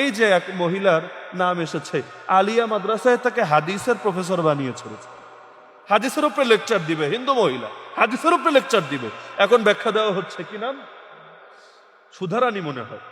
এই যে এক মহিলার নাম এসেছে, আলিয়া মাদ্রাসায় তাকে হাদিসের প্রফেসর বানিয়ে ছেড়েছে হাদিসের উপরে লেকচার দিবে, হিন্দু মহিলা, হাদিসের উপরে লেকচার দিবে। এখন ব্যাখ্যা দেওয়া হচ্ছে কি নাম? সুধারানী মনে হয়।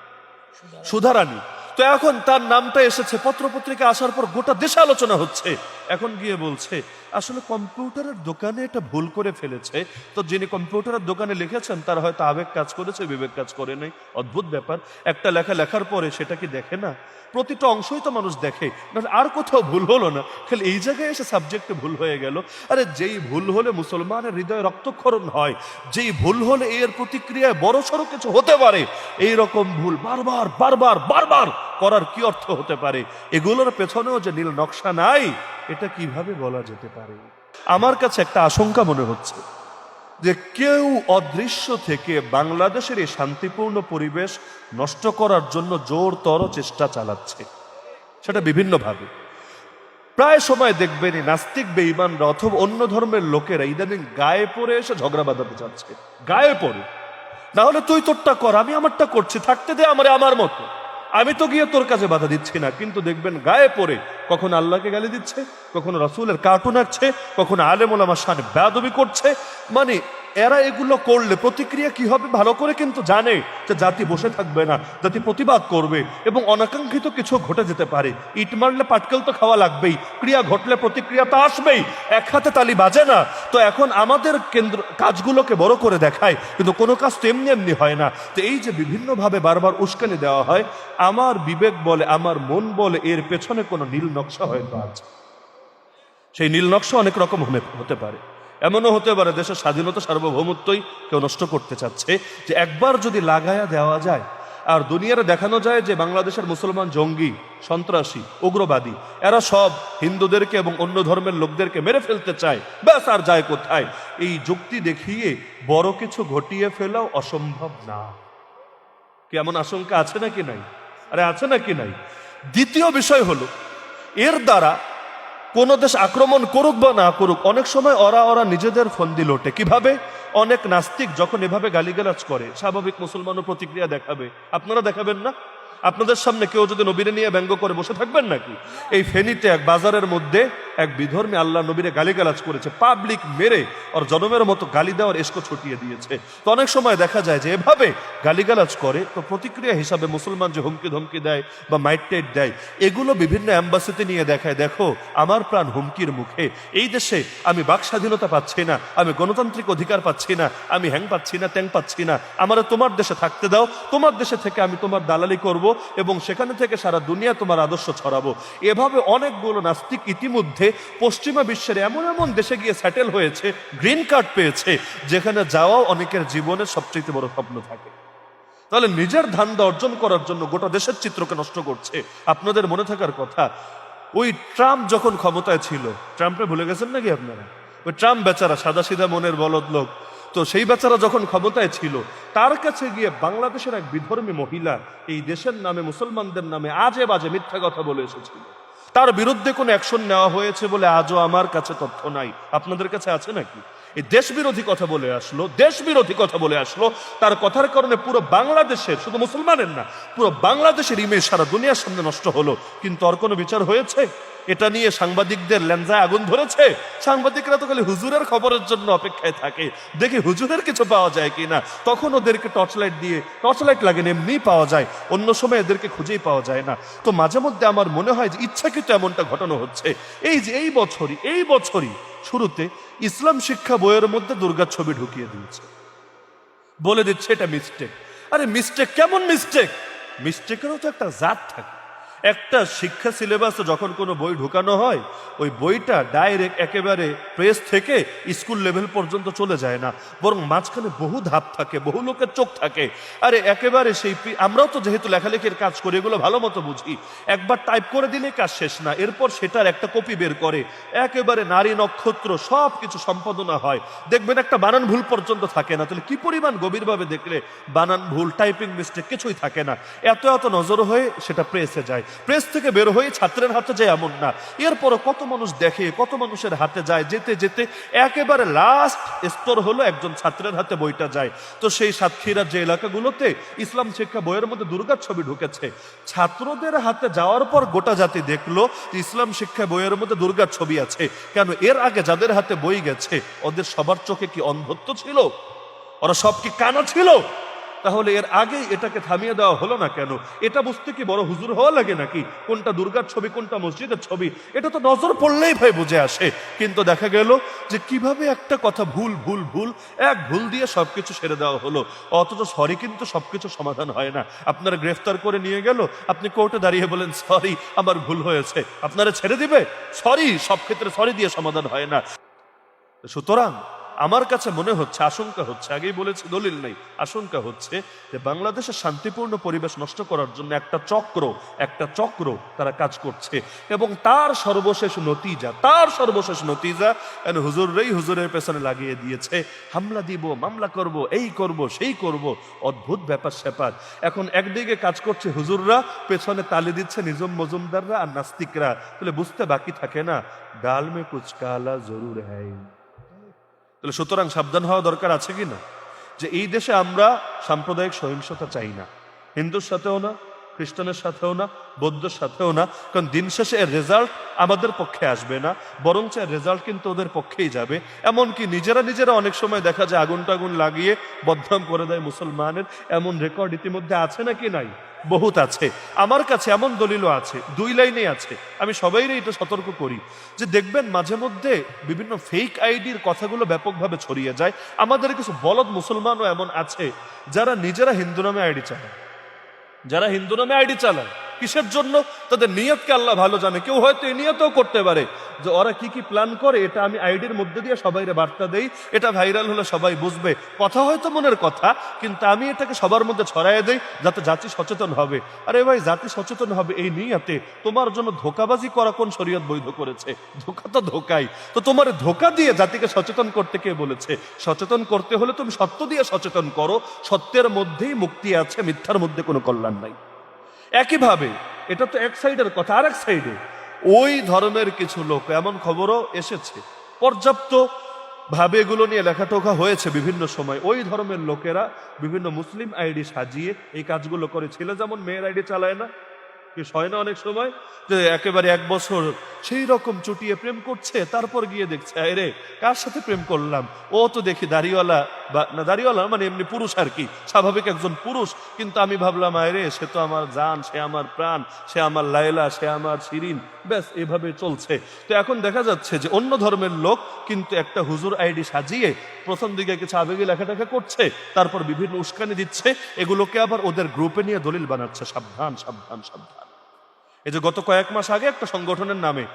সুধারানী। তো এখন তার নামটা এসেছে। পত্রপত্রিকা আসার পর গোটা দেশে আলোচনা হচ্ছে। এখন গিয়ে বলছে, আসলে কম্পিউটারের দোকানে এটা ভুল করে ফেলেছে। তো যিনি কম্পিউটারের দোকানে লিখেছেন, তার হয়তো আবেগ কাজ করেছে, বিবেক কাজ করে নাই। অদ্ভুত ব্যাপার। একটা লেখা লেখার পরে সেটা কি দেখে না? প্রতিটা অংশই তো মানুষ দেখে। আর কোথাও ভুল হলো না। খালি এই জায়গায় এসে সাবজেক্টে ভুল হয়ে গেল। আরে যেই ভুল হলে মুসলমানের হৃদয়ে রক্তক্ষরণ হয়, যেই ভুল হলে এর প্রতিক্রিয়ায় বড় সড়ো কিছু হতে পারে এই রকম ভুল বারবার বারবার বারবার করার কি অর্থ হতে পারে? এগুলোর পেছনেও যে নীল নকশা নাই, এটা কীভাবে বলা যেতে পারে? আমার কাছে একটা আশঙ্কা মনে হচ্ছে যে কেউ অদৃশ্য থেকে বাংলাদেশের এই শান্তিপূর্ণ পরিবেশ নষ্ট করার জন্য জোরতর চেষ্টা চালাচ্ছে। সেটা বিভিন্নভাবে। প্রায় সময় দেখবেন এই নাস্তিক বেঈমানরা অথবা অন্য ধর্মের লোকেরা ইদানিং গায়ে পড়ে এসে ঝগড়া বাঁধাতে চাচ্ছে। গায়ে পড়ে। না হলে তুই তোরটা কর, আমি আমারটা করছি, থাকতে দে আমারে আমার মতো। আমি তো গিয়ে তোর কাছে বাধা দিচ্ছি না, কিন্তু দেখবেন গায়ে পড়ে কখন আল্লাহকে গালি দিচ্ছে, কখনো রাসুলের কার্টুন আঁকছে, কখনো আলেমুল আমার সামনে ব্যাদবি করছে। মানে এরা এগুলো করলে প্রতিক্রিয়া কি হবে ভালো করে কিন্তু জানে যে জাতি বসে থাকবে না, জাতি প্রতিবাদ করবে এবং অনাকাঙ্ক্ষিত কিছু ঘটে যেতে পারে। ইট মারলে পাটকেল তো খাওয়া লাগবেই, ক্রিয়া ঘটলে প্রতিক্রিয়া তো আসবেই। এক হাতে তালি বাজে না। তো এখন আমাদের কেন্দ্র কাজগুলোকে বড় করে দেখায়, কিন্তু কোনো কাজ তেমনি এমনি হয় না। তো এই যে বিভিন্নভাবে বারবার উস্কানি দেওয়া হয়, আমার বিবেক বলে, আমার মন বলে, এর পেছনে কোনো নীল নকশা হয়তো আছে। সেই নীল নকশা অনেক রকম হতে পারে। এমনও হতে পারে দেশের স্বাধীনতা সার্বভৌমত্বই কেউ নষ্ট করতে চাচ্ছে, যে একবার যদি লাগায়া দেওয়া যায়, আর দুনিয়ারে দেখানো যায় যে বাংলাদেশের মুসলমান জঙ্গি, সন্ত্রাসী, উগ্রবাদী, এরা সব হিন্দুদেরকে এবং অন্য ধর্মের লোকদেরকে মেরে ফেলতে চায়, ব্যাস আর যায় কোথায়? এই যুক্তি দেখিয়ে বড় কিছু ঘটিয়ে ফেলাও অসম্ভব না। কি এমন আশঙ্কা আছে নাকি নাই? আরে আছে নাকি নাই? দ্বিতীয় বিষয় হলো, এর দ্বারা কোন দেশ আক্রমণ করুক বা না করুক, অনেক সময় ওরা ওরা নিজেদের ফন্দি লোটে। কীভাবে? অনেক নাস্তিক যখন এভাবে গালিগালাজ করে, স্বাভাবিক মুসলমানও প্রতিক্রিয়া দেখাবে। আপনারা দেখাবেন না? আপনাদের সামনে কেউ যদি নবীরে নিয়ে ব্যঙ্গ করে বসে থাকবেন নাকি? এই ফেনীতে এক বাজারের মধ্যে এক বিধর্মী আল্লাহ নবীরে গালিগালাজ করেছে পাবলিক মেরে ওর জনমের মতো গালি দেওয়ার এসকো ছটিয়ে দিয়েছে। তো অনেক সময় দেখা যায় যে এভাবে গালিগালাজ করে, তো প্রতিক্রিয়া হিসাবে মুসলমান যে হুমকি ধমকি দেয় বা মাইট টাইট দেয়, এগুলো বিভিন্ন অ্যাম্বাসিতে নিয়ে দেখায়, দেখো, আমার প্রাণ হুমকির মুখে। এই দেশে আমি বাক স্বাধীনতা পাচ্ছি না, আমি গণতান্ত্রিক অধিকার পাচ্ছি না, আমি হ্যাং পাচ্ছি না ট্যাং পাচ্ছি না। আমার তোমার দেশে থাকতে দাও, তোমার দেশে থেকে আমি তোমার দালালি করব এবং সেখানে থেকে সারা দুনিয়া তোমার আদর্শ ছড়াবো। এভাবে অনেকগুলো নাস্তিক ইতিমধ্যে পশ্চিমা বিশ্বের এমন এমন দেশে গিয়ে সেটেল হয়েছে গ্রিন কার্ড পেয়েছে, যেখানে যাওয়াও অনেকের জীবনের সবচেয়ে বড় স্বপ্ন থাকে। তাহলে নিজের ধান্দা অর্জন করার জন্য গোটা দেশের চিত্রকে নষ্ট করছে। আপনাদের মনে থাকার কথা, ওই ট্রাম্প যখন ক্ষমতায় ছিল, ট্রাম্পে ভুলে গেছেন নাকি আপনারা? ওই ট্রাম্প বেচারা সাদা সিধা মনের বলদ লোক। তো সেই বেচারা যখন ক্ষমতায় ছিল, তার কাছে গিয়ে বাংলাদেশের এক বিধর্মী মহিলা এই দেশের নামে, মুসলমানদের নামে আজে বাজে মিথ্যা কথা বলে এসেছিল। তার বিরুদ্ধে কোনো অ্যাকশন নেওয়া হয়েছে বলে আজও আমার কাছে তথ্য নাই। আপনাদের কাছে আছে নাকি? এই দেশ বিরোধী কথা বলে আসলো দেশ বিরোধী কথা বলে আসলো। তার কথার কারণে পুরো বাংলাদেশের, শুধু মুসলমানের না, পুরো বাংলাদেশের ইমেজ সারা দুনিয়ার সামনে নষ্ট হলো। কিন্তু আর কোনো বিচার হয়েছে? এটা নিয়ে সাংবাদিকদের ল্যাঞ্জায় আগুন ধরেছে। সাংবাদিকরা তো খালি হুজুরের খবরের জন্য অপেক্ষায় থাকে। দেখি হুজুরের কিছু পাওয়া যায় কিনা? তখন ওদেরকে টর্চ লাইট দিয়ে টর্চ লাইট লাগে না এমনি পাওয়া যায়। অন্য সময় এদেরকে খুঁজেই পাওয়া যায় না। তো মাঝে মধ্যে আমার মনে হয় যে ইচ্ছাকৃত এমনটা ঘটানো হচ্ছে। এই যে এই বছরই এই বছরই শুরুতে ইসলাম শিক্ষা বইয়ের মধ্যে দুর্গার ছবি ঢুকিয়ে দিয়েছে। বলে দিচ্ছে এটা মিস্টেক আরে মিস্টেক কেমন মিস্টেক মিস্টেকেরও তো একটা জাত থাকে। একটা শিক্ষা সিলেবাসে যখন কোনো বই ঢুকানো হয়, ওই বইটা ডাইরেক্ট একেবারে প্রেস থেকে স্কুল লেভেল পর্যন্ত চলে যায় না। বরং মাঝখানে বহু ধাপ থাকে, বহু লোকের চোখ থাকে। আরে, একেবারে সেই আমরাও তো যেহেতু লেখালেখির কাজ করি, এগুলো ভালো মতো বুঝি। একবার টাইপ করে দিলে কাজ শেষ না। এরপর সেটার একটা কপি বের করে। একেবারে নারী নক্ষত্র সব কিছু সম্পাদনা হয়। দেখবেন একটা বানান ভুল পর্যন্ত থাকে না। তাহলে কি পরিমাণ গভীরভাবে দেখলে বানান ভুল টাইপিং মিস্টেক কিছুই থাকে না। এত এত নজর হয়ে সেটা প্রেসে যায়। প্রেস থেকে বের হয়ে ছাত্রের হাতে যায় এমন না। এরপরে কত মানুষ দেখে, কত মানুষের হাতে যায়, যেতে যেতে একেবারে লাস্ট স্তর হলো একজন ছাত্রের হাতে বইটা যায়। তো সেই সাতক্ষীরার যে এলাকাগুলোতে ইসলাম শিক্ষা বইয়ের মধ্যে দুর্গার ছবি ঢুকেছে, ছাত্রদের হাতে যাওয়ার পর গোটা জাতি দেখল ইসলাম শিক্ষা বইয়ের মধ্যে দুর্গার ছবি আছে। কেন? এর আগে যাদের হাতে বই গেছে, ওদের সবার চোখে কি অন্ধত্ব ছিল? ওরা সব কি কানা ছিল? তাহলে এর আগেই এটাকে থামিয়ে দেওয়া হলো না কেন? এটা বুঝতে কি বড় হুজুর হওয়া লাগে নাকি? কোনটা দুর্গার ছবি, কোনটা মসজিদের ছবি? এটা তো নজর পড়লেই ভাই বুঝে আসে। কিন্তু দেখা গেল যে কীভাবে একটা কথা ভুল ভুল ভুল, এক ভুল দিয়ে সবকিছু সেরে দেওয়া হলো। অথচ সরি কিন্তু সবকিছু সমাধান হয় না। আপনারা গ্রেফতার করে নিয়ে গেল, আপনি কোর্টে দাঁড়িয়ে বলেন সরি আমার ভুল হয়েছে। আপনারা ছেড়ে দিবে? সরি সব ক্ষেত্রে সরি দিয়ে সমাধান হয় না। সুতরাং আমার কাছে মনে হচ্ছে, আশঙ্কা হচ্ছে, আগেই বলেছি, দলিল নেই, আশঙ্কা হচ্ছে যে বাংলাদেশের শান্তিপূর্ণ পরিবেশ নষ্ট করার জন্য একটা চক্র একটা চক্র তারা কাজ করছে। এবং তার সর্বশেষ নতিজা, তার সর্বশেষ নতিজা হুজুররাই হুজুরের পেছনে লাগিয়ে দিয়েছে, হামলা দিব, মামলা করব, এই করব, সেই করব, অদ্ভুত ব্যাপার স্যাপার। এখন একদিকে কাজ করছে হুজুররা, পেছনে তালি দিচ্ছে নিজম মজুমদাররা আর নাস্তিকরা। তাহলে বুঝতে বাকি থাকে না ডাল মে কুচ কালা জরুর হ্যায়। তাহলে সুতরাং সাবধান হওয়া দরকার আছে কি না? যে এই দেশে আমরা সাম্প্রদায়িক সহিংসতা চাই না। হিন্দুর সাথেও না খ্রিস্টানের সাথেও না, বৌদ্ধের সাথেও না, কারণ দিন শেষে এর রেজাল্ট আমাদের পক্ষে আসবে না, বরঞ্চ এর রেজাল্ট কিন্তু ওদের পক্ষেই যাবে। এমনকি নিজেরা নিজেরা অনেক সময় দেখা যায় আগুন টাগুন লাগিয়ে বদনাম করে দেয় মুসলমানের। এমন রেকর্ড ইতিমধ্যে আছে নাকি নাই? বহুত আছে। আমার কাছে এমন দলিলও আছে, দুই লাইনে আছে। আমি সবাইরে এটা সতর্ক করি যে দেখবেন মাঝে মধ্যে বিভিন্ন ফেক আইডির কথাগুলো ব্যাপকভাবে ছড়িয়ে যায়। আমাদের কিছু বলদ মুসলমানও এমন আছে, যারা নিজেরা হিন্দু নামে আইডি চালায় যারা হিন্দু নামে আইডি চালায় কিসের জন্য? তাদের নিয়তকে আল্লাহ ভালো জানে। কেউ হয়তো এই নিয়তেও করতে পারে। যে ওরা কি কি প্ল্যান করে, এটা আমি আইডির মধ্যে দিয়ে সবাইরে বার্তা দেই। এটা ভাইরাল হলে সবাই বুঝবে। কথা হয়তো মনের কথা, কিন্তু আমি এটাকে সবার মধ্যে ছড়াই দেই যাতে জাতি সচেতন হবে। আরে ভাই, জাতি সচেতন হবে এই নিয়তে। তোমার জন্য ধোকাবাজি করা কোন শরীয়ত বৈধ করেছে? ধোকা তো ধোকাই। তো তোমার ধোকা দিয়ে জাতিকে সচেতন করতে কে বলেছে? সচেতন করতে হলে তুমি সত্য দিয়ে সচেতন করো। সত্যের মধ্যেই মুক্তি আছে, মিথ্যার মধ্যে কোনো কল্যাণ নাই। একইভাবে, এটা তো এক সাইডের কথা আর এক সাইডে। ওই ধরনের কিছু লোক, এমন খবরও এসেছে। পর্যাপ্ত ভাবে এগুলো নিয়ে লেখাটোখা হয়েছে বিভিন্ন সময়। ওই ধর্মের লোকেরা বিভিন্ন মুসলিম আইডি সাজিয়ে এই কাজগুলো করে ছেলে যেমন মেয়ের আইডি চালায় না কি হয় না অনেক সময়, যে একেবারে এক বছর সেই রকম চুটিয়ে প্রেম করছে, তারপর গিয়ে দেখছে আরে কার সাথে প্রেম করলাম? ও তো দেখি দাড়িওয়ালা, বা না, দাড়িওয়ালা মানে এমনি পুরুষ আর কি, স্বাভাবিক একজন পুরুষ, কিন্তু আমি ভাবলাম আরে সে তো আমার জান, সে আমার প্রাণ, সে আমার লায়লা, সে আমার শিরিন। ব্যাস, এভাবে চলছে। তো এখন দেখা যাচ্ছে যে অন্য ধর্মের লোক কিন্তু একটা হুজুর আইডি সাজিয়ে প্রথম দিকে কিছু আবেগে লেখাটাকে করছে, তারপর বিভিন্ন উস্কানি দিচ্ছে, এগুলোকে আবার ওদের গ্রুপে নিয়ে দলিল বানাচ্ছে। সাবধান সাবধান সাবধান। এই যে গত কয়েক মাস আগে একটা সংগঠনের নামে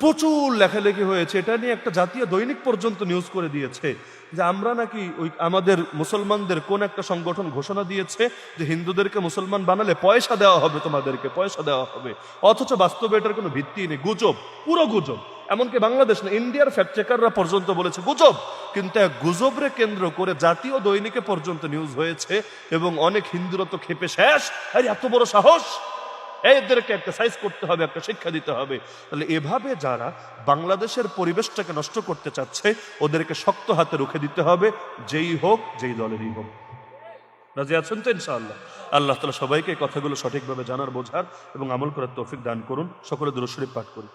প্রচুর লেখালেখি হয়েছে, এটা নিয়ে একটা জাতীয় দৈনিক পর্যন্ত নিউজ করে দিয়েছে যে আমরা নাকি ওই আমাদের মুসলমানদের কোন একটা সংগঠন ঘোষণা দিয়েছে যে হিন্দুদেরকে মুসলমান বানালে পয়সা দেওয়া হবে তোমাদেরকে, পয়সা দেওয়া হবে। অথচ বাস্তবে এটার কোনো ভিত্তি নেই, গুজব, পুরো গুজব। এমনকি বাংলাদেশ না, ইন্ডিয়ার ফ্যাক্ট চেকাররা পর্যন্ত বলেছে, গুজব! কিন্তু এক গুজবরে কেন্দ্র করে জাতীয় দৈনিকে পর্যন্ত নিউজ হয়েছে এবং অনেক হিন্দুরা তো খেপে শেষ। আরে, এত বড় সাহস! এদেরকে একটা সাইজ করতে হবে, একটা শিক্ষা দিতে হবে। তাহলে এভাবে যারা বাংলাদেশের পরিবেশটাকে নষ্ট করতে চাচ্ছে, ওদেরকে শক্ত হাতে রুখে দিতে হবে, যেই হোক, যেই দলেরই হোক। রাজি আছেন তো ইনশাআল্লাহ? আল্লাহ তালা সবাইকে কথাগুলো সঠিকভাবে জানার, বোঝার এবং আমল করার তৌফিক দান করুন। সকলে দুরশরীফ পাঠ করুন।